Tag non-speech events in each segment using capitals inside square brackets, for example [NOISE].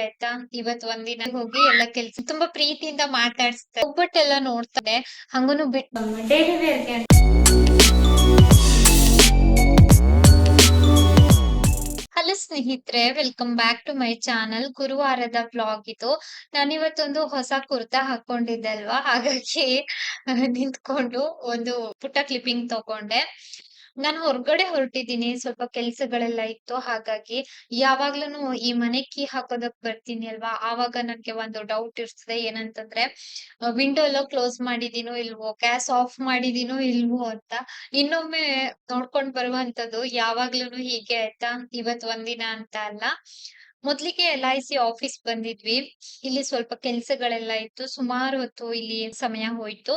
ಆಯ್ತಾ? ಇವತ್ ಒಂದಿನ ಹೋಗಿ ಎಲ್ಲ ಕೆಲ್ಸ ತುಂಬಾ ಪ್ರೀತಿಯಿಂದ ಮಾತಾಡ್ಸ್ತಾರೆ ಹೋಗ್ಬಿಟ್ಟೆಲ್ಲ ನೋಡ್ತಾರೆ ಹಂಗೂನು ಬಿಟ್ಟು ಡೈಲಿ ವೇರ್ಗೆ ಹಲೋ ಸ್ನೇಹಿತರೆ welcome back to my channel ಗುರುವಾರದ blog ಇದು. ನಾನಿವತ್ತೊಂದು ಹೊಸ ಕುರ್ತಾ ಹಾಕೊಂಡಿದ್ದೆ ಅಲ್ವಾ? ಹಾಗಾಗಿ ನಿಂತ್ಕೊಂಡು ಒಂದು ಪುಟ್ಟ ಕ್ಲಿಪ್ಪಿಂಗ್ ತಗೊಂಡೆ. ನಾನು ಹೊರಗಡೆ ಹೊರಟಿದ್ದೀನಿ, ಸ್ವಲ್ಪ ಕೆಲ್ಸಗಳೆಲ್ಲ ಇತ್ತು, ಹಾಗಾಗಿ ಯಾವಾಗ್ಲೂನು ಈ ಮನೆ ಕೀ ಹಾಕೋದಕ್ ಬರ್ತೀನಿ ಅಲ್ವಾ? ಆವಾಗ ನನ್ಗೆ ಒಂದು ಡೌಟ್ ಇರ್ತದೆ, ಏನಂತಂದ್ರೆ ವಿಂಡೋ ಎಲ್ಲ ಕ್ಲೋಸ್ ಮಾಡಿದೀನೋ ಇಲ್ವೋ ಗ್ಯಾಸ್ ಆಫ್ ಮಾಡಿದೀನೋ ಇಲ್ವೋ ಅಂತ ಇನ್ನೊಮ್ಮೆ ನೋಡ್ಕೊಂಡ್ ಬರುವಂತದ್ದು ಯಾವಾಗ್ಲೂನು ಹೀಗೆ ಆಯ್ತಾ? ಇವತ್ ಒಂದಿನ ಅಂತ ಅಲ್ಲ. ಮೊದ್ಲಿಗೆ ಎಲ್ ಐ ಸಿ ಆಫೀಸ್ ಬಂದಿದ್ವಿ. ಇಲ್ಲಿ ಸ್ವಲ್ಪ ಕೆಲ್ಸಗಳೆಲ್ಲ ಇತ್ತು. ಸುಮಾರು ಹೊತ್ತು ಇಲ್ಲಿ ಸಮಯ ಹೋಯ್ತು.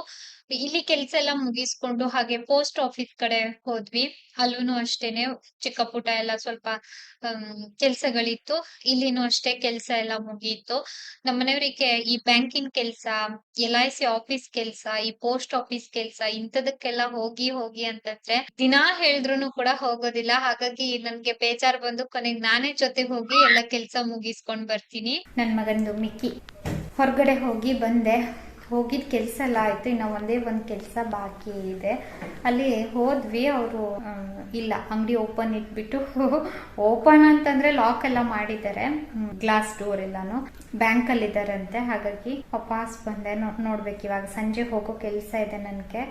ಇಲ್ಲಿ ಕೆಲ್ಸ ಎಲ್ಲ ಮುಗಿಸ್ಕೊಂಡು ಹಾಗೆ ಪೋಸ್ಟ್ ಆಫೀಸ್ ಕಡೆ ಹೋದ್ವಿ. ಅಲ್ಲೂನು ಅಷ್ಟೇನೆ ಚಿಕ್ಕ ಪುಟ ಎಲ್ಲ ಸ್ವಲ್ಪ ಕೆಲಸಗಳಿತ್ತು ಕೆಲ್ಸಗಳಿತ್ತು. ಇಲ್ಲಿನೂ ಅಷ್ಟೇ ಕೆಲ್ಸ ಎಲ್ಲ ಮುಗಿಯಿತು ನಮ್ಮನೆಯವರಿಗೆ ಈ ಬ್ಯಾಂಕಿನ ಕೆಲ್ಸ ಎಲ್ ಐ ಸಿ ಆಫೀಸ್ ಕೆಲ್ಸ, ಈ ಪೋಸ್ಟ್ ಆಫೀಸ್ ಕೆಲ್ಸ ಇಂಥದಕ್ಕೆಲ್ಲ ಹೋಗಿ ಹೋಗಿ ಅಂತಂದ್ರೆ ದಿನಾ ಹೇಳಿದ್ರು ಕೂಡ ಹೋಗೋದಿಲ್ಲ. ಹಾಗಾಗಿ ನನ್ಗೆ ಬೇಜಾರ್ ಬಂದು ಕೊನೆಗೆ ನಾನೇ ಜೊತೆ ಹೋಗಿ ಎಲ್ಲ ಕೆಲ್ಸ ಮುಗಿಸ್ಕೊಂಡ್ ಬರ್ತೀನಿ. ನನ್ನ ಮಗನದು ಮಿಕ್ಕಿ. ಹೊರಗಡೆ ಹೋಗಿ ಬಂದೆ. ಹೋಗಿದ್ ಕೆಲಸ ಎಲ್ಲ ಆಯ್ತು. ಇನ್ನು ಒಂದೇ ಒಂದು ಕೆಲಸ ಬಾಕಿ ಇದೆ. ಅಲ್ಲಿ ಹೋದ್ವಿ. ಅವರು ಇಲ್ಲ, ಅಂಗಡಿ ಓಪನ್ ಇಟ್ಬಿಟ್ಟು [LAUGHS] ಓಪನ್ ಅಂತಂದ್ರೆ ಲಾಕ್ ಎಲ್ಲ ಮಾಡಿದ್ದಾರೆ. ಗ್ಲಾಸ್ ಡೋರ್ ಎಲ್ಲಾನು. ಬ್ಯಾಂಕ್ ಅಲ್ಲಿ ಇದಾರಂತೆ ಹಾಗಾಗಿ ವಾಪಸ್ ಬಂದೆ. ನೋಡ್ಬೇಕು. ಇವಾಗ ಸಂಜೆ ಹೋಗೋ ಕೆಲಸ ಇದೆ ನನಗೆ.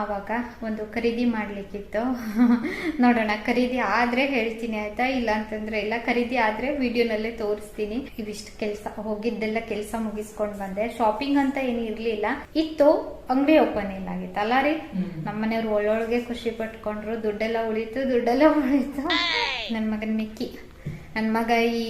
ಆವಾಗ ಒಂದು ಖರೀದಿ ಮಾಡ್ಲಿಕ್ಕಿತ್ತು. [LAUGHS] ನೋಡೋಣ ಖರೀದಿ ಆದ್ರೆ ಹೇಳ್ತೀನಿ ಆಯ್ತಾ? ಇಲ್ಲ ಅಂತಂದ್ರೆ ಇಲ್ಲ ಖರೀದಿ ಆದ್ರೆ ವಿಡಿಯೋನಲ್ಲೇ ತೋರಿಸ್ತೀನಿ. ಇವಿಷ್ಟು ಕೆಲಸ ಹೋಗಿದ್ದೆಲ್ಲ ಕೆಲಸ ಮುಗಿಸ್ಕೊಂಡ್ ಬಂದೆ. ಶಾಪಿಂಗ್ ಅಂತ ಏನು ಇರ್ಲಿಲ್ಲ. ಇತ್ತು ಅಂಗಡಿ ಓಪನ್ ಇಲ್ಲ ಆಗಿತ್ತು ಅಲ್ಲ ರೀ ನಮ್ಮನೆಯವ್ರು ಒಳ್ಳೊಳಗೆ ಖುಷಿ ಪಟ್ಕೊಂಡ್ರು. ದುಡ್ಡೆಲ್ಲ ಉಳಿತು ದುಡ್ಡೆಲ್ಲ ಉಳಿತು. ನನ್ ಮಗನ್ ಮಿಕ್ಕಿ. ನನ್ ಮಗ ಈ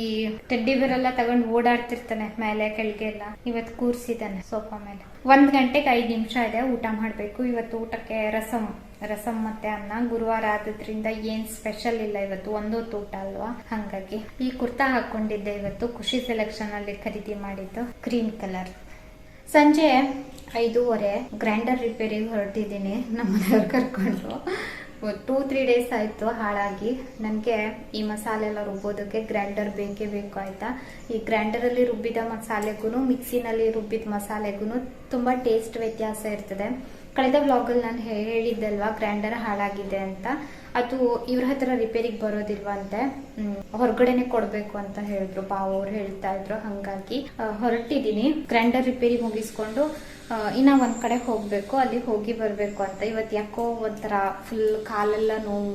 ಟೆಡ್ಡಿ ಬೇರ್ ಎಲ್ಲ ತಗೊಂಡು ಓಡಾಡ್ತಿರ್ತಾನೆ ಮೇಲೆ ಕೆಳಗೆ ಎಲ್ಲ ಇವತ್ತು ಕೂರ್ಸಿದ್ದಾನೆ ಸೋಫಾ ಮೇಲೆ. ಒಂದ್ ಗಂಟೆಗೆ ಐದ್ ನಿಮಿಷ ಇದೆ, ಊಟ ಮಾಡ್ಬೇಕು. ಇವತ್ತು ಊಟಕ್ಕೆ ರಸಂ ರಸಂ ಮತ್ತೆ ಅನ್ನ ಗುರುವಾರ ಆದ್ರಿಂದ ಏನ್ ಸ್ಪೆಷಲ್ ಇಲ್ಲ ಇವತ್ತು. ಒಂದೊತ್ತು ಊಟ ಅಲ್ವಾ? ಹಂಗಾಗಿ ಈ ಕುರ್ತಾ ಹಾಕೊಂಡಿದ್ದೆ ಇವತ್ತು. ಖುಷಿ ಸೆಲೆಕ್ಷನ್ ಅಲ್ಲಿ ಖರೀದಿ ಮಾಡಿದ್ದು ಕ್ರೀಮ್ ಕಲರ್ ಸಂಜೆ ಐದೂವರೆ ಗ್ರೈಂಡರ್ ರಿಪೇರಿಗೆ ಹೊರಟಿದ್ದೀನಿ. ನಮ್ಮ ಮನೆಯವ್ರು ಕರ್ಕೊಂಡು ಟೂ, ತ್ರೀ ಡೇಸ್ ಆಯಿತು ಹಾಳಾಗಿ. ನನಗೆ ಈ ಮಸಾಲೆ ಎಲ್ಲ ರುಬ್ಬೋದಕ್ಕೆ ಗ್ರೈಂಡರ್ ಬೇಕೇ ಬೇಕು ಆಯಿತಾ? ಈ ಗ್ರ್ಯಾಂಡರಲ್ಲಿ ರುಬ್ಬಿದ ಮಸಾಲೆಗೂ ಮಿಕ್ಸಿನಲ್ಲಿ ರುಬ್ಬಿದ ಮಸಾಲೆಗೂ ತುಂಬ ಟೇಸ್ಟ್ ವ್ಯತ್ಯಾಸ ಇರ್ತದೆ. ಕಳೆದ ವ್ಲಾಗಲ್ಲಿ ನಾನು ಹೇಳಿದ್ದಲ್ವಾ ಗ್ರ್ಯಾಂಡರ್ ಹಾಳಾಗಿದೆ ಅಂತ. ಅದು ಇವ್ರ ಹತ್ರ ರಿಪೇರಿಗೆ ಬರೋದಿಲ್ವಂತೆ. ಹೊರಗಡೆನೆ ಕೊಡ್ಬೇಕು ಅಂತ ಹೇಳಿದ್ರು. ಪಾವ ಅವ್ರು ಹೇಳ್ತಾ ಇದ್ರು ಹಂಗಾಗಿ. ಹೊರಟಿದೀನಿ. ಗ್ರೈಂಡರ್ ರಿಪೇರಿ ಮುಗಿಸ್ಕೊಂಡು ಇನ್ನ ಒಂದ್ ಕಡೆ ಹೋಗ್ಬೇಕು. ಅಲ್ಲಿ ಹೋಗಿ ಬರ್ಬೇಕು ಅಂತ. ಇವತ್ತು ಯಾಕೋ ಒಂಥರ ಫುಲ್ ಕಾಲೆಲ್ಲ ನೋವು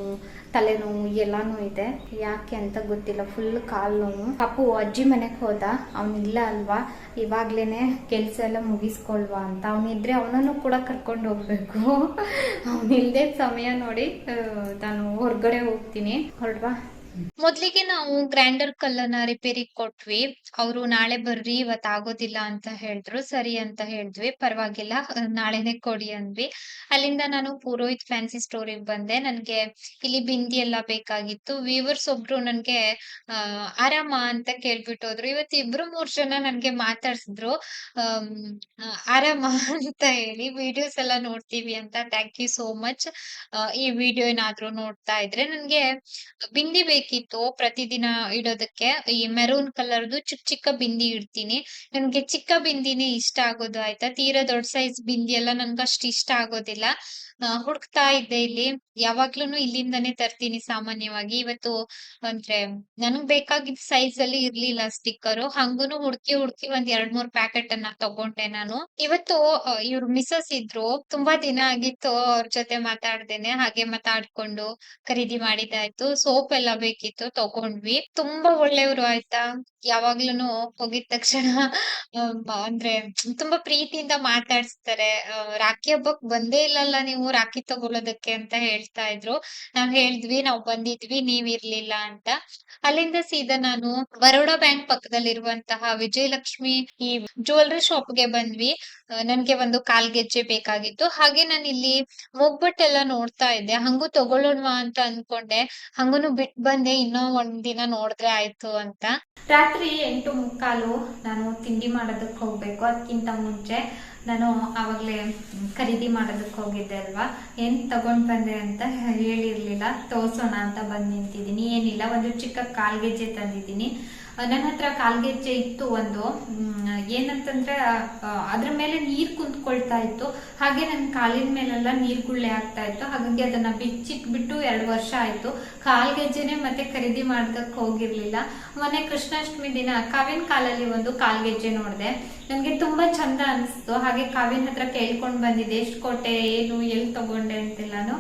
ತಲೆನೋವು ಎಲ್ಲಾನು ಇದೆ. ಯಾಕೆ ಅಂತ ಗೊತ್ತಿಲ್ಲ. ಫುಲ್ ಕಾಲು ನೋವು ಪಾಪು ಅಜ್ಜಿ ಮನೆಗೆ ಹೋದ. ಅವನಿಲ್ಲ ಅಲ್ವಾ? ಇವಾಗ್ಲೇನೆ ಕೆಲಸ ಎಲ್ಲ ಮುಗಿಸ್ಕೊಳ್ವಾ ಅಂತ. ಅವನಿದ್ರೆ ಅವನನ್ನು ಕೂಡ ಕರ್ಕೊಂಡು ಹೋಗ್ಬೇಕು. [LAUGHS] ಅವನಿಲ್ದೇ ಸಮಯ ನೋಡಿ ನಾನು ಹೊರಗಡೆ ಹೋಗ್ತೀನಿ. ಹೊರಡ್ವಾ? ಮೊದ್ಲಿಗೆ ನಾವು ಗ್ರೈಂಡರ್ ಕಲ್ಲನ್ನ ರಿಪೇರಿ ಕೊಟ್ವಿ. ಅವರು ನಾಳೆ ಬರ್ರಿ ಇವತ್ ಆಗೋದಿಲ್ಲ ಅಂತ ಹೇಳಿದ್ರು. ಸರಿ ಅಂತ ಹೇಳಿದ್ವಿ. ಪರವಾಗಿಲ್ಲ, ನಾಳೆನೆ ಕೊಡಿ ಅಂದ್ವಿ. ಅಲ್ಲಿಂದ ನಾನು ಪುರೋಹಿತ್ ಫ್ಯಾನ್ಸಿ ಸ್ಟೋರಿಗೆ ಬಂದೆ. ನನ್ಗೆ ಇಲ್ಲಿ ಬಿಂದಿ ಎಲ್ಲ ಬೇಕಾಗಿತ್ತು. ವೀವರ್ಸ್ ಒಬ್ರು ನನ್ಗೆ ಆರಾಮ ಅಂತ ಕೇಳ್ಬಿಟ್ಟು ಹೋದ್ರು. ಇವತ್ತು ಇಬ್ರು ಮೂರ್ ಜನ ನನ್ಗೆ ಮಾತಾಡ್ಸಿದ್ರು. ಆರಾಮ ಅಂತ ಹೇಳಿ ವಿಡಿಯೋಸ್ ಎಲ್ಲ ನೋಡ್ತೀವಿ ಅಂತ. ಥ್ಯಾಂಕ್ ಯು ಸೋ ಮಚ್ ಈ ವಿಡಿಯೋ ಏನಾದ್ರು ನೋಡ್ತಾ ಇದ್ರೆ ನನ್ಗೆ ಬಿಂದಿ ಬೇಕಿತ್ತು ಪ್ರತಿದಿನ ಇಡೋದಕ್ಕೆ. ಈ ಮೆರೂನ್ ಕಲರ್ದು ಚಿಕ್ಕ ಚಿಕ್ಕ ಬಿಂದಿ ಇಡ್ತೀನಿ. ನನ್ಗೆ ಚಿಕ್ಕ ಬಿಂದಿನೇ ಇಷ್ಟ ಆಗೋದು ಆಯ್ತಾ? ತೀರಾ ದೊಡ್ಡ ಸೈಜ್ ಬಿಂದಿ ಎಲ್ಲ ನನ್ಗೆ ಅಷ್ಟು ಇಷ್ಟ ಆಗೋದಿಲ್ಲ. ಹುಡುಕ್ತಾ ಇದ್ದೆ ಇಲ್ಲಿ. ಯಾವಾಗ್ಲೂನು ಇಲ್ಲಿಂದಾನೇ ತರ್ತೀನಿ ಸಾಮಾನ್ಯವಾಗಿ. ಇವತ್ತು ಅಂದ್ರೆ ನನಗ್ ಬೇಕಾಗಿದ್ದ ಸೈಜ್ ಅಲ್ಲಿ ಇರ್ಲಿಲ್ಲ ಸ್ಟಿಕ್ಕರ್ ಹಂಗೂನು ಹುಡ್ಕಿ ಹುಡ್ಕಿ ಒಂದ್ ಎರಡ್ ಮೂರ್ ಪ್ಯಾಕೆಟ್ ಅನ್ನ ತಗೊಂಡೆ ನಾನು. ಇವತ್ತು ಇವ್ರ ಮಿಸಸ್ ಇದ್ರು. ತುಂಬಾ ದಿನ ಆಗಿತ್ತು ಅವ್ರ ಜೊತೆ ಮಾತಾಡ್ದೇನೆ. ಹಾಗೆ ಮಾತಾಡ್ಕೊಂಡು ಖರೀದಿ ಮಾಡಿದಾಯ್ತು ಸೋಪ್ ಎಲ್ಲ ಬೇಕಿತ್ತು ತಗೊಂಡ್ವಿ. ತುಂಬಾ ಒಳ್ಳೆಯವರು ಆಯ್ತಾ? ಯಾವಾಗ್ಲೂನು ಹೋಗಿದ ತಕ್ಷಣ ಅಂದ್ರೆ ತುಂಬಾ ಪ್ರೀತಿಯಿಂದ ಮಾತಾಡ್ಸ್ತಾರೆ. ರಾಖಿ ಹಬ್ಬಕ್ ಬಂದೇ ಇಲ್ಲಲ್ಲ ನೀವು ರಾಖಿ ತಗೊಳೋದಕ್ಕೆ ಅಂತ ಹೇಳ್ತಾ ಇದ್ರು. ನಾವ್ ಹೇಳಿದ್ವಿ ನಾವ್ ಬಂದಿದ್ವಿ ನೀವ್ ಇರ್ಲಿಲ್ಲ ಅಂತ. ಅಲ್ಲಿಂದ ಸೀದಾ ನಾನು ಬರೋಡಾ ಬ್ಯಾಂಕ್ ಪಕ್ಕದಲ್ಲಿರುವಂತಹ ವಿಜಯಲಕ್ಷ್ಮಿ ಈ ಜ್ಯುವೆಲ್ರಿ ಶಾಪ್ಗೆ ಬಂದ್ವಿ. ಆ, ನನ್ಗೆ ಒಂದು ಕಾಲ್ಗೆಜ್ಜೆ ಬೇಕಾಗಿತ್ತು. ಹಾಗೆ ನಾನು ಇಲ್ಲಿ ಮೊಗ್ಬಟ್ಟೆಲ್ಲ ನೋಡ್ತಾ ಇದ್ದೆ. ಹಂಗೂ ತಗೊಳ್ಳೋಣ ಅಂತ ಅನ್ಕೊಂಡೆ. ಹಂಗೂನು ಬಿಟ್ ಬಂದೆ ಇನ್ನೂ ಒಂದ್ ದಿನ ನೋಡಿದ್ರೆ ಆಯ್ತು ಅಂತ. ರಾತ್ರಿ ಎಂಟು ಮುಕ್ಕಾಲು ನಾನು ತಿಂಡಿ ಮಾಡೋದಕ್ಕೆ ಹೋಗ್ಬೇಕು. ಅದಕ್ಕಿಂತ ಮುಂಚೆ ನಾನು ಆವಾಗಲೇ ಖರೀದಿ ಮಾಡೋದಕ್ಕೆ ಹೋಗಿದ್ದೆ ಅಲ್ವಾ? ಏನ್ ತಗೊಂಡ್ ಬಂದೆ ಅಂತ ಹೇಳಿರ್ಲಿಲ್ಲ. ತೋರ್ಸೋಣ ಅಂತ ಬಂದ್ ನಿಂತಿದ್ದೀನಿ. ಏನಿಲ್ಲ, ಒಂದು ಚಿಕ್ಕ ಕಾಲ್ಗೆಜ್ಜೆ ತಂದಿದ್ದೀನಿ. ನನ್ನ ಹತ್ರ ಕಾಲ್ಗೆಜ್ಜೆ ಇತ್ತು ಒಂದು. ಏನಂತಂದ್ರೆ ಅದ್ರ ಮೇಲೆ ನೀರ್ ಕುಂತ್ಕೊಳ್ತಾ ಇತ್ತು. ಹಾಗೆ ನನ್ನ ಕಾಲಿನ ಮೇಲೆಲ್ಲ ನೀರ್ ಗುಳ್ಳೆ ಆಗ್ತಾ ಇತ್ತು. ಹಾಗಾಗಿ ಅದನ್ನ ಬಿಚ್ಚಿಟ್ಬಿಟ್ಟು ಎರಡು ವರ್ಷ ಆಯ್ತು. ಕಾಲ್ಗೆಜ್ಜೆನೆ ಮತ್ತೆ ಖರೀದಿ ಮಾಡೋದಕ್ಕೆ ಹೋಗಿರ್ಲಿಲ್ಲ. ಮೊನ್ನೆ ಕೃಷ್ಣಾಷ್ಟಮಿ ದಿನ ಕಾವಿನ ಕಾಲಲ್ಲಿ ಒಂದು ಕಾಲ್ಗೆಜ್ಜೆ ನೋಡಿದೆ. ನನಗೆ ತುಂಬಾ ಚಂದ ಅನಿಸ್ತು. ಹಾಗೆ ಕಾವಿನ ಹತ್ರ ಕೇಳ್ಕೊಂಡ್ ಬಂದಿದ್ದೆ ಎಷ್ಟು ಕೊಟ್ಟೆ ಏನು ಎಲ್ಲಿ ತಗೊಂಡೆ? ಅಂತೆಲ್ಲಾನು.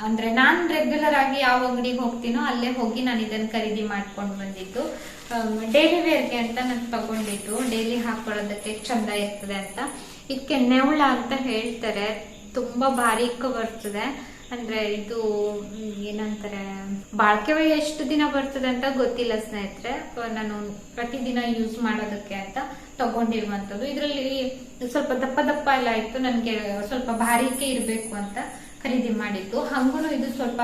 ಅಂದ್ರೆ ನಾನ್ ರೆಗ್ಯುಲರ್ ಆಗಿ ಯಾವ ಅಂಗಡಿಗೆ ಹೋಗ್ತೀನೋ ಅಲ್ಲೇ ಹೋಗಿ ನಾನು ಇದನ್ನ ಖರೀದಿ ಮಾಡ್ಕೊಂಡು ಬಂದಿದ್ದು. ಡೈಲಿ ವೇರ್ಗೆ ಅಂತ ನಾನು ತಗೊಂಡಿದ್ದು. ಡೈಲಿ ಹಾಕೊಳ್ಳೋದಕ್ಕೆ ಚಂದ ಇರ್ತದೆ ಅಂತ. ಇದಕ್ಕೆ ನೆವಳ ಅಂತ ಹೇಳ್ತಾರೆ. ತುಂಬಾ ಬಾರೀಕ್ ಬರ್ತದೆ. ಅಂದ್ರೆ ಇದು ಏನಂತಾರೆ, ಬಾಳ್ಕೆ ಎಷ್ಟು ದಿನ ಬರ್ತದೆ ಅಂತ ಗೊತ್ತಿಲ್ಲ ಸ್ನೇಹಿತರೆ. ನಾನು ಪ್ರತಿದಿನ ಯೂಸ್ ಮಾಡೋದಕ್ಕೆ ಅಂತ ತಗೊಂಡಿರುವಂತದ್ದು ಇದರಲ್ಲಿ ಸ್ವಲ್ಪ ದಪ್ಪ ದಪ್ಪ ಎಲ್ಲ ಇತ್ತು. ನನಗೆ ಸ್ವಲ್ಪ ಬಾರಿಕೆ ಇರಬೇಕು ಅಂತ. ಖರೀದಿ ಮಾಡಿದ್ದು. ಹಂಗೂ ಇದು ಸ್ವಲ್ಪ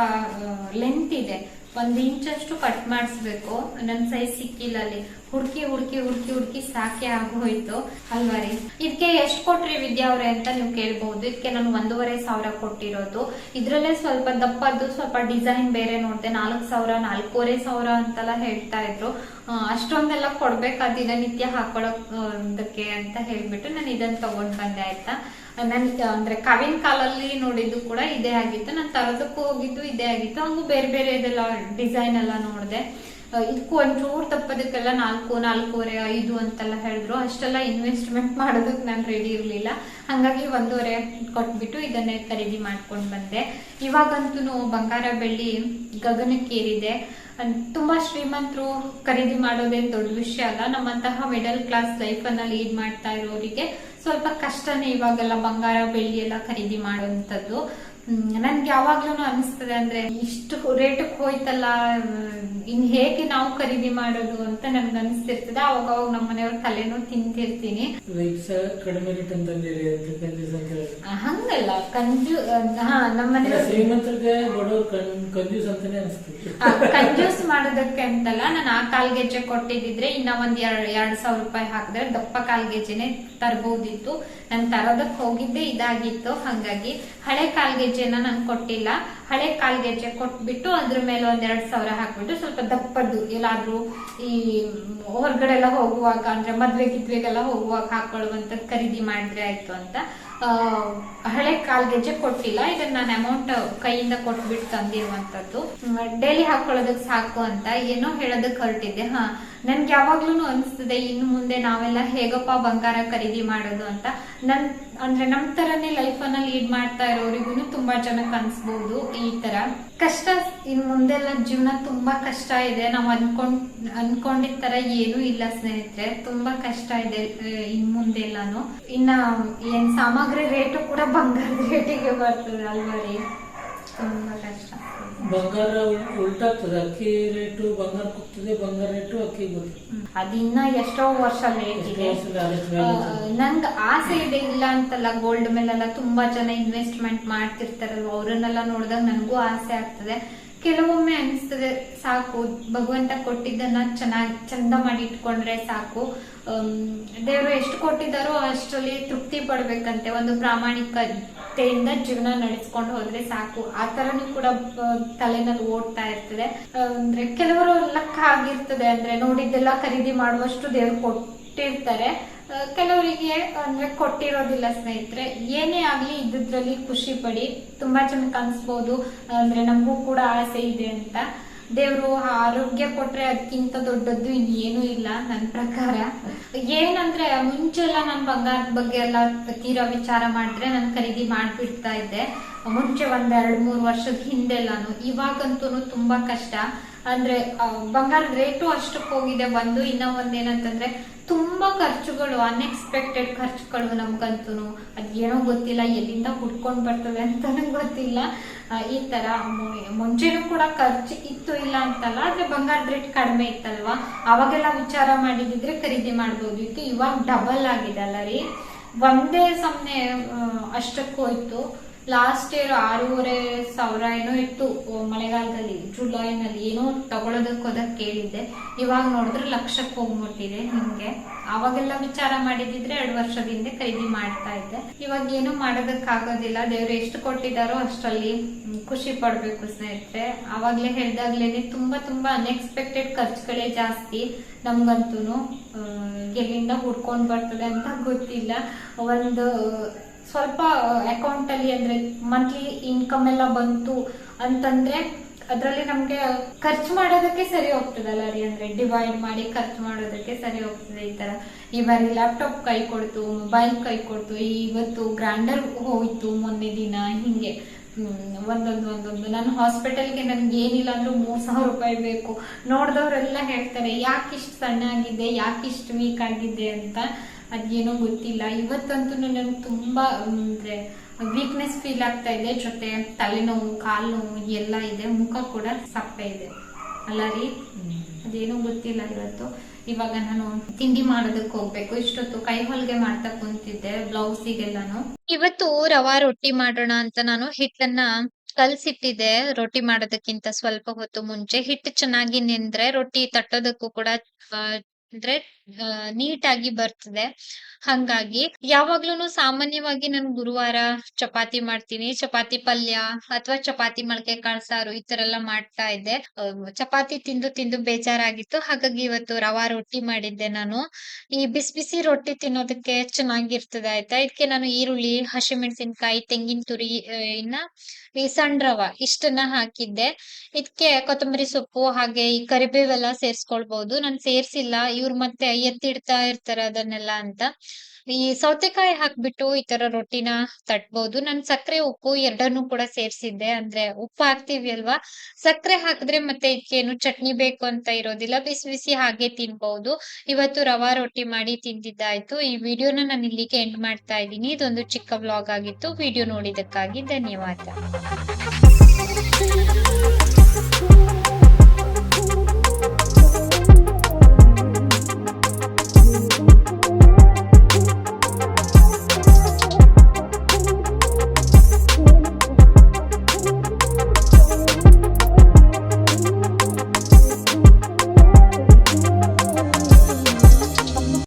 ಲೆಂತ್ ಇದೆ. ಒಂದ್ ಇಂಚಷ್ಟು ಕಟ್ ಮಾಡಿಸ್ಬೇಕು. ನನ್ನ ಸೈಜ್ ಸಿಕ್ಕಿಲ್ಲ ಅಲ್ಲಿ. ಹುಡುಕಿ, ಹುಡ್ಕಿ ಹುಡ್ಕಿ ಹುಡ್ಕಿ ಸಾಕೆ ಆಗೋಯ್ತು ಅಲ್ವಾ ರೀ ಇದಕ್ಕೆ ಎಷ್ಟು ಕೊಟ್ರಿ ವಿದ್ಯಾ ಅವ್ರೆ ಅಂತ ನೀವು ಕೇಳ್ಬಹುದು ಇದಕ್ಕೆ ನಾನು ಒಂದೂವರೆ ಸಾವಿರ ಕೊಟ್ಟಿರೋದು. ಇದ್ರಲ್ಲೇ ಸ್ವಲ್ಪ ದಪ್ಪದ್ದು, ಸ್ವಲ್ಪ ಡಿಸೈನ್ ಬೇರೆ ನೋಡಿದೆ. ನಾಲ್ಕು ಸಾವಿರ, ನಾಲ್ಕೂವರೆ ಸಾವಿರ ಅಂತೆಲ್ಲ ಹೇಳ್ತಾ ಇದ್ರು. ಅಷ್ಟೊಂದೆಲ್ಲ ಕೊಡ್ಬೇಕಾ ದಿನನಿತ್ಯ ಹಾಕೊಳ್ಳೋದಕ್ಕೆ ಅಂತ ಹೇಳ್ಬಿಟ್ಟು ನಾನು ಇದನ್ನ ತಗೊಂಡ್ ಬಂದೆ ಆಯ್ತಾ? ನನ್, ಅಂದ್ರೆ ಕಾವಿನ ಕಾಲಲ್ಲಿ ನೋಡಿದ್ದು ಕೂಡ ಇದೇ ಆಗಿತ್ತು. ನಾನು ತರೋದಕ್ಕೂ ಹೋಗಿದ್ದು ಇದೇ ಆಗಿತ್ತು. ಹಂಗೂ ಬೇರೆ ಬೇರೆ ಇದೆಲ್ಲ ಡಿಸೈನ್ ಎಲ್ಲ ನೋಡಿದೆ. ಇದಕ್ಕೂ ಒಂಚೂರು ತಪ್ಪದಕ್ಕೆಲ್ಲ ನಾಲ್ಕು ನಾಲ್ಕೂವರೆ ಐದು ಅಂತೆಲ್ಲ ಹೇಳಿದ್ರು. ಅಷ್ಟೆಲ್ಲ ಇನ್ವೆಸ್ಟ್ಮೆಂಟ್ ಮಾಡೋದಕ್ಕೆ ನಾನು ರೆಡಿ ಇರಲಿಲ್ಲ. ಹಾಗಾಗಿ ಒಂದೂವರೆ ಕೊಟ್ಬಿಟ್ಟು ಇದನ್ನೇ ಖರೀದಿ ಮಾಡ್ಕೊಂಡು ಬಂದೆ. ಇವಾಗಂತೂ ಬಂಗಾರ ಬೆಳ್ಳಿ ಗಗನಕ್ಕೇರಿದೆ. ತುಂಬಾ ಶ್ರೀಮಂತರು ಖರೀದಿ ಮಾಡೋದೇನ್ ದೊಡ್ಡ ವಿಷಯ ಅಲ್ಲ. ನಮ್ಮಂತಹ ಮಿಡಲ್ ಕ್ಲಾಸ್ ಲೈಫ್ ಅನ್ನ ಲೀಡ್ ಮಾಡ್ತಾ ಇರೋರಿಗೆ ಸ್ವಲ್ಪ ಕಷ್ಟನೇ ಇವಾಗೆಲ್ಲ ಬಂಗಾರ ಬೆಳ್ಳಿ ಎಲ್ಲ ಖರೀದಿ ಮಾಡುವಂತದ್ದು ಹ್ಮ್, ನನ್ಗೆ ಯಾವಾಗ್ಲೂ ಅನಿಸ್ತದೆ ಅಂದ್ರೆ ಇಷ್ಟು ರೇಟಕ್ಕೆ ಹೋಯ್ತಲ್ಲ ಇನ್ ಹೇಗೆ ನಾವು ಖರೀದಿ ಮಾಡೋದು ಅಂತ ನನ್ಗೆ ಅನಿಸ್ತಿರ್ತದೆ. ಅವಾಗ ಅವಾಗ ನಮ್ಮ ಮನೆಯವ್ರ ತಲೆನೂ ತಿಂತಿರ್ತೀನಿ. ಕಡಿಮೆ ರೇಟ್ ಅಂತ ಹಂಗಲ್ಲ ಕಂಜು ಹಾ ನಮ್ಮ ಮನೆಯವ್ರ ಶ್ರೀಮಂತರಿಗೆ ಬಡವ್ರು ಕಂಜೂಸ್ ಅಂತಾನೆ ಅನಿಸ್ತದೆ ಆ, ಕಂಜೂಸ್ ಮಾಡೋದಕ್ಕೆ ಅಂತಲ್ಲ ನಾನು ಆ ಕಾಲ್ಗೆಜ್ಜೆ ಕೊಟ್ಟಿದ್ರೆ ಇನ್ನ ಒಂದ್ ಎರಡ್ ಎರಡ್ ಸಾವಿರ ರೂಪಾಯಿ ಹಾಕಿದ್ರೆ ದಪ್ಪ ಕಾಲ್ಗೆಜ್ಜೆನೆ ತರಬಹುದಿತ್ತು ನಾನು ತರೋದಕ್ಕೆ ಹೋಗಿದ್ದೆ ಇದಾಗಿತ್ತು ಹಂಗಾಗಿ ಹಳೆ ಕಾಲ್ಗೆಜ್ಜೆನ ನಾನು ಕೊಟ್ಟಿಲ್ಲ. ಹಳೆ ಕಾಲ್ಗೆಜ್ಜೆ ಕೊಟ್ಬಿಟ್ಟು ಅದ್ರ ಮೇಲೆ ಒಂದ್ ಎರಡ್ ಸಾವಿರ ಹಾಕ್ಬಿಟ್ಟು ಸ್ವಲ್ಪ ದಪ್ಪದ್ದು, ಎಲ್ಲಾದ್ರೂ ಈ ಹೊರಗಡೆ ಎಲ್ಲ ಹೋಗುವಾಗ, ಅಂದ್ರೆ ಮದ್ವೆ ಗಿದ್ವೆಗೆಲ್ಲ ಹೋಗುವಾಗ ಹಾಕೊಳ್ಳುವಂತ ಖರೀದಿ ಮಾಡಿದ್ರೆ ಆಯ್ತು ಅಂತ. ಹಳೆ ಕಾಲ್ಗೆಜ್ಜೆ ಕೊಟ್ಟಿಲ್ಲ. ಇದನ್ನ ನಾನು ಅಮೌಂಟ್ ಕೈಯಿಂದ ಕೊಟ್ಬಿಟ್ಟು ತಂದಿರುವಂತದ್ದು ಡೈಲಿ ಹಾಕೊಳ್ಳೋದಕ್ಕೆ ಸಾಕು ಅಂತ ಏನೋ ಹೇಳೋದಕ್ ಹೊರಟಿದ್ದೆ. ಹಾ, ನನ್ಗೆ ಯಾವಾಗ್ಲೂ ಅನಿಸ್ತದೆ, ಇನ್ನು ಮುಂದೆ ನಾವೆಲ್ಲ ಹೇಗಪ್ಪ ಬಂಗಾರ ಖರೀದಿ ಮಾಡೋದು ಅಂತ. ನನ್, ಅಂದ್ರೆ ನಮ್ ತರನೇ ಲೈಫ್ ಅನ್ನ ಲೀಡ್ ಮಾಡ್ತಾ ಇರೋರಿಗೂ ತುಂಬಾ ಜನ ಅನ್ಸ್ಬಹುದು ಈ ತರ. ಕಷ್ಟ, ಇನ್ ಮುಂದೆಲ್ಲ ಜೀವನ ತುಂಬಾ ಕಷ್ಟ ಇದೆ. ನಾವು ಅನ್ಕೊಂಡ್, ಅನ್ಕೊಂಡಿದ್ ತರ ಏನು ಇಲ್ಲ ಸ್ನೇಹಿತರೆ. ತುಂಬಾ ಕಷ್ಟ ಇದೆ ಇನ್ ಇನ್ ಮುಂದೆಲ್ಲಾನು. ಇನ್ನ, ಏನ್ ಸಾಮಗ್ರಿ ರೇಟು ಕೂಡ ಬಂಗಾರದ ರೇಟಿಗೆ ಬರ್ತದೆ ಅಲ್ವಾ ರೀ? ತುಂಬಾ ಕಷ್ಟ ಬಂಗಾರ ಉಲ್ಟಾಗ್ತದೆ ಅಕ್ಕಿ ರೇಟು ಬಂಗಾರ ಹೋಗ್ತದೆ ಬಂಗಾರ ರೇಟು ಅಕ್ಕಿ ಬರ್ತದೆ. ಅದಿನ್ನ ಎಷ್ಟೋ ವರ್ಷ ಲೇಟ್ ಇದೆ. ನಂಗ್ ಆಸೆ ಇದೆ ಇಲ್ಲ ಅಂತಲ್ಲ ಗೋಲ್ಡ್ ಮೇಲೆಲ್ಲ ತುಂಬಾ ಜನ ಇನ್ವೆಸ್ಟ್ಮೆಂಟ್ ಮಾಡ್ತಿರ್ತಾರಲ್ವ ಅವ್ರನ್ನೆಲ್ಲ ನೋಡಿದಾಗ ನನಗೂ ಆಸೆ ಆಗ್ತದೆ ಕೆಲವೊಮ್ಮೆ ಅನಿಸ್ತದೆ, ಸಾಕು, ಭಗವಂತ ಕೊಟ್ಟಿದ್ದನ್ನ ಚೆನ್ನಾಗಿ, ಚಂದ ಮಾಡಿ ಇಟ್ಕೊಂಡ್ರೆ ಸಾಕು ದೇವರು ಎಷ್ಟು ಕೊಟ್ಟಿದ್ದಾರೋ ಅಷ್ಟರಲ್ಲಿ ತೃಪ್ತಿ ಪಡ್ಬೇಕಂತೆ. ಒಂದು ಪ್ರಾಮಾಣಿಕತೆಯಿಂದ ಜೀವನ ನಡೆಸ್ಕೊಂಡು ಹೋದ್ರೆ ಸಾಕು. ಆ ತರನು ಕೂಡ ತಲೆನಲ್ಲಿ ಓಡ್ತಾ ಇರ್ತದೆ. ಅಂದ್ರೆ ಕೆಲವರು ಲಕ್ಕ ಆಗಿರ್ತದೆ ಅಂದ್ರೆ ನೋಡಿದ್ದೆಲ್ಲ ಖರೀದಿ ಮಾಡುವಷ್ಟು ದೇವ್ರು ಕೊಟ್ಟಿರ್ತಾರೆ. ಕೆಲವರಿಗೆ, ಅಂದ್ರೆ ಕೊಟ್ಟಿರೋದಿಲ್ಲ ಸ್ನೇಹಿತರೆ. ಏನೇ ಆಗ್ಲಿ ಇದ್ರಲ್ಲಿ ಖುಷಿ ಪಡಿ, ತುಂಬಾ ಚೆನ್ನಾಗಿ ಅನ್ಸ್ಬೋದು ಅಂದ್ರೆ ನಮಗೂ ಕೂಡ ಆಸೆ ಇದೆ ಅಂತ. ದೇವ್ರು ಆರೋಗ್ಯ ಕೊಟ್ರೆ ಅದಕ್ಕಿಂತ ದೊಡ್ಡದ್ದು ಇನ್ನೇನು ಇಲ್ಲ ನನ್ನ ಪ್ರಕಾರ. ಏನಂದ್ರೆ ಮುಂಚೆ ಎಲ್ಲ ನಾನು ಬಂಗಾರದ ಬಗ್ಗೆ ಎಲ್ಲ ತೀರಾ ವಿಚಾರ ಮಾಡಿದ್ರೆ ನಾನು ಖರೀದಿ ಮಾಡ್ಬಿಡ್ತಾ ಇದ್ದೆ. ಮುಂಚೆ ಒಂದ್ ಎರಡ್ ಮೂರ್ ವರ್ಷದ ಹಿಂದೆಲ್ಲಾನು. ಇವಾಗಂತೂ ತುಂಬಾ ಕಷ್ಟ. ಅಂದ್ರೆ ಬಂಗಾರ ರೇಟು ಅಷ್ಟಕ್ಕೆ ಹೋಗಿದೆ ಬಂದು ಇನ್ನ ಒಂದೇನಂತಂದ್ರೆ ತುಂಬಾ ಖರ್ಚುಗಳು ಅನ್ಎಕ್ಸ್ಪೆಕ್ಟೆಡ್ ಖರ್ಚುಗಳು ನಮ್ಗಂತೂ ಅದೇನೋ ಗೊತ್ತಿಲ್ಲ, ಎಲ್ಲಿಂದ ಹುಡ್ಕೊಂಡ್ ಬರ್ತದೆ ಅಂತಾನು ಗೊತ್ತಿಲ್ಲ. ಈ ತರ ಮುಂಚೆನೂ ಕೂಡ ಖರ್ಚು ಇತ್ತು ಇಲ್ಲ ಅಂತಲ್ಲ, ಆದ್ರೆ ಬಂಗಾರದ ರೇಟ್ ಕಡಿಮೆ ಇತ್ತಲ್ವಾ? ಅವಾಗೆಲ್ಲ ವಿಚಾರ ಮಾಡಿದಿದ್ರೆ ಖರೀದಿ ಮಾಡ್ಬೋದಿತ್ತು ಇವಾಗ ಡಬಲ್ ಆಗಿದೆ ಅಲ್ಲ ರೀ. ಒಂದೇ ಸಮನೆ ಅಷ್ಟಕ್ಕೆ ಹೋಯ್ತು. ಲಾಸ್ಟ್ ಇಯರ್ ಆರೂವರೆ ಸಾವಿರ ಏನೋ ಇತ್ತು ಮಳೆಗಾಲದಲ್ಲಿ, ಜುಲೈನಲ್ಲಿ ಏನೋ ತಗೊಳೋದಕ್ಕೆ ಹೋದಕ್ಕೆ ಕೇಳಿದ್ದೆ. ಇವಾಗ ನೋಡಿದ್ರೆ ಲಕ್ಷಕ್ಕೆ ಹೋಗ್ಬಿಟ್ಟಿದೆ ನಿಮ್ಗೆ. ಅವಾಗೆಲ್ಲ ವಿಚಾರ ಮಾಡಿದಿದ್ರೆ ಎರಡು ವರ್ಷದ ಹಿಂದೆ ಖರೀದಿ ಮಾಡ್ತಾ ಇದ್ದೆ. ಇವಾಗ ಏನು ಮಾಡೋದಕ್ಕಾಗೋದಿಲ್ಲ. ದೇವ್ರು ಎಷ್ಟು ಕೊಟ್ಟಿದ್ದಾರೋ ಅಷ್ಟರಲ್ಲಿ ಖುಷಿ ಪಡ್ಬೇಕು ಸ್ನೇಹಿತರೆ. ಅವಾಗ್ಲೇ ಹೇಳ್ದಾಗ್ಲೇನೆ ತುಂಬಾ ತುಂಬಾ ಅನ್ಎಕ್ಸ್ಪೆಕ್ಟೆಡ್ ಖರ್ಚುಗಳೇ ಜಾಸ್ತಿ ನಮ್ಗಂತೂ ಎಲ್ಲಿಂದ ಹುಡ್ಕೊಂಡ್ ಬರ್ತದೆ ಅಂತ ಗೊತ್ತಿಲ್ಲ. ಒಂದು ಸ್ವಲ್ಪ ಅಕೌಂಟ್ ಅಲ್ಲಿ ಅಂದ್ರೆ ಮಂತ್ಲಿ ಇನ್ಕಮ್ ಎಲ್ಲ ಬಂತು ಅಂತಂದ್ರೆ ಅದರಲ್ಲಿ ನಮ್ಗೆ ಖರ್ಚು ಮಾಡೋದಕ್ಕೆ ಸರಿ ಹೋಗ್ತದಲ್ಲ ರೀ ಅಂದ್ರೆ ಡಿವೈಡ್ ಮಾಡಿ ಖರ್ಚು ಮಾಡೋದಕ್ಕೆ ಸರಿ ಹೋಗ್ತದೆ ಈ ತರ. ಈ ಬಾರಿ ಲ್ಯಾಪ್ಟಾಪ್ ಕೈ ಕೊಡ್ತು ಮೊಬೈಲ್ ಕೈ ಕೊಡ್ತು ಇವತ್ತು ಗ್ರ್ಯಾಂಡರ್ ಹೋಯ್ತು ಮೊನ್ನೆ ದಿನ ಹಿಂಗೆ. ಒಂದೊಂದು ಒಂದೊಂದು. ನನ್ನ ಹಾಸ್ಪಿಟಲ್ಗೆ ನನ್ಗೆ ಏನಿಲ್ಲ ಅಂದ್ರೂ ಮೂರ್ ಸಾವಿರ ರೂಪಾಯಿ ಬೇಕು. ನೋಡಿದವರೆಲ್ಲ ಹೇಳ್ತಾರೆ, ಯಾಕೆ ಇಷ್ಟು ಸಣ್ಣ ಆಗಿದೆ ಯಾಕೆ ಇಷ್ಟು ವೀಕ್ ಆಗಿದೆ ಅಂತ. ಅದೇನೋ ಗೊತ್ತಿಲ್ಲ. ಇವತ್ತಂತೂ ನನಗೆ ತುಂಬಾ ಅಂದ್ರೆ ವೀಕ್ನೆಸ್ ಫೀಲ್ ಆಗ್ತಾ ಇದೆ. ಜೊತೆ ತಲೆನೋವು ಕಾಲು ನೋವು ಎಲ್ಲ ಇದೆ. ಮುಖ ಕೂಡ ಸಪ್ಪೆ ಇದೆ. ಅಲ್ಲ ರೀ? ಅದೇನೂ ಗೊತ್ತಿಲ್ಲ ಇವತ್ತು. ಇವಾಗ ನಾನು ತಿಂಡಿ ಮಾಡೋದಕ್ಕೆ ಹೋಗ್ಬೇಕು. ಇಷ್ಟೊತ್ತು ಕೈ ಹೊಲಿಗೆ ಮಾಡ್ತಾ ಕುಂತಿದ್ದೆ ಬ್ಲೌಸಿಗೆಲ್ಲಾನು ಇವತ್ತು ರವಾ ರೊಟ್ಟಿ ಮಾಡೋಣ ಅಂತ ನಾನು ಹಿಟ್ಟನ್ನ ಕಲ್ಸಿಟ್ಟಿದೆ ರೊಟ್ಟಿ ಮಾಡೋದಕ್ಕಿಂತ ಸ್ವಲ್ಪ ಹೊತ್ತು ಮುಂಚೆ. ಹಿಟ್ಟು ಚೆನ್ನಾಗಿ ನೆಂದ್ರೆ ರೊಟ್ಟಿ ತಟ್ಟೋದಕ್ಕೂ ಕೂಡ ಅಂದ್ರೆ ನೀಟಾಗಿ ಬರ್ತದೆ. ಹಂಗಾಗಿ ಯಾವಾಗ್ಲೂನು ಸಾಮಾನ್ಯವಾಗಿ ನಾನು ಗುರುವಾರ ಚಪಾತಿ ಮಾಡ್ತೀನಿ. ಚಪಾತಿ ಪಲ್ಯ ಅಥವಾ ಚಪಾತಿ ಮೊಳಕೆ ಕಾಳು ಸಾರು ಈ ತರ ಎಲ್ಲ ಮಾಡ್ತಾ ಇದ್ದೆ. ಚಪಾತಿ ತಿಂದು ತಿಂದು ಬೇಜಾರಾಗಿತ್ತು. ಹಾಗಾಗಿ ಇವತ್ತು ರವಾ ರೊಟ್ಟಿ ಮಾಡಿದ್ದೆ ನಾನು. ಈ ಬಿಸಿ ಬಿಸಿ ರೊಟ್ಟಿ ತಿನ್ನೋದಕ್ಕೆ ಚೆನ್ನಾಗಿರ್ತದೆ ಆಯ್ತಾ? ಇದಕ್ಕೆ ನಾನು ಈರುಳ್ಳಿ, ಹಸಿಮೆಣಸಿನ್ಕಾಯಿ, ತೆಂಗಿನ ತುರಿ ಇನ್ನ ಈ ಸಣ್ಣ ರವ ಇಷ್ಟನ್ನ ಹಾಕಿದ್ದೆ. ಇದಕ್ಕೆ ಕೊತ್ತಂಬರಿ ಸೊಪ್ಪು ಹಾಗೆ ಈ ಕರಿಬೇವೆಲ್ಲ ಸೇರ್ಸ್ಕೊಳ್ಬಹುದು ನಾನು ಸೇರ್ಸಿಲ್ಲ. ಇವ್ರು ಮತ್ತೆ ಎತ್ತಿಡ್ತಾ ಇರ್ತಾರೆ ಅದನ್ನೆಲ್ಲ ಅಂತ. ಈ ಸೌತೆಕಾಯಿ ಹಾಕ್ಬಿಟ್ಟು ಈ ತರ ರೊಟ್ಟಿನ ತಟ್ಬಹುದು ನಾನು ಸಕ್ಕರೆ ಉಪ್ಪು ಎರಡನ್ನೂ ಕೂಡ ಸೇರ್ಸಿದ್ದೆ. ಅಂದ್ರೆ ಉಪ್ಪು ಹಾಕ್ತಿವಿ ಅಲ್ವಾ? ಸಕ್ಕರೆ ಹಾಕಿದ್ರೆ ಮತ್ತೆ ಇದಕ್ಕೇನು ಚಟ್ನಿ ಬೇಕು ಅಂತ ಇರೋದಿಲ್ಲ. ಬಿಸಿ ಬಿಸಿ ಹಾಗೆ ತಿನ್ಬಹುದು ಇವತ್ತು ರವಾ ರೊಟ್ಟಿ ಮಾಡಿ ತಿಂದಿದ್ದಾಯ್ತು. ಈ ವಿಡಿಯೋನ ನಾನು ಇಲ್ಲಿಗೆ ಎಂಡ್ ಮಾಡ್ತಾ ಇದ್ದೀನಿ. ಇದೊಂದು ಚಿಕ್ಕ ವ್ಲಾಗ್ ಆಗಿತ್ತು. ವಿಡಿಯೋ ನೋಡಿದಕ್ಕಾಗಿ ಧನ್ಯವಾದ.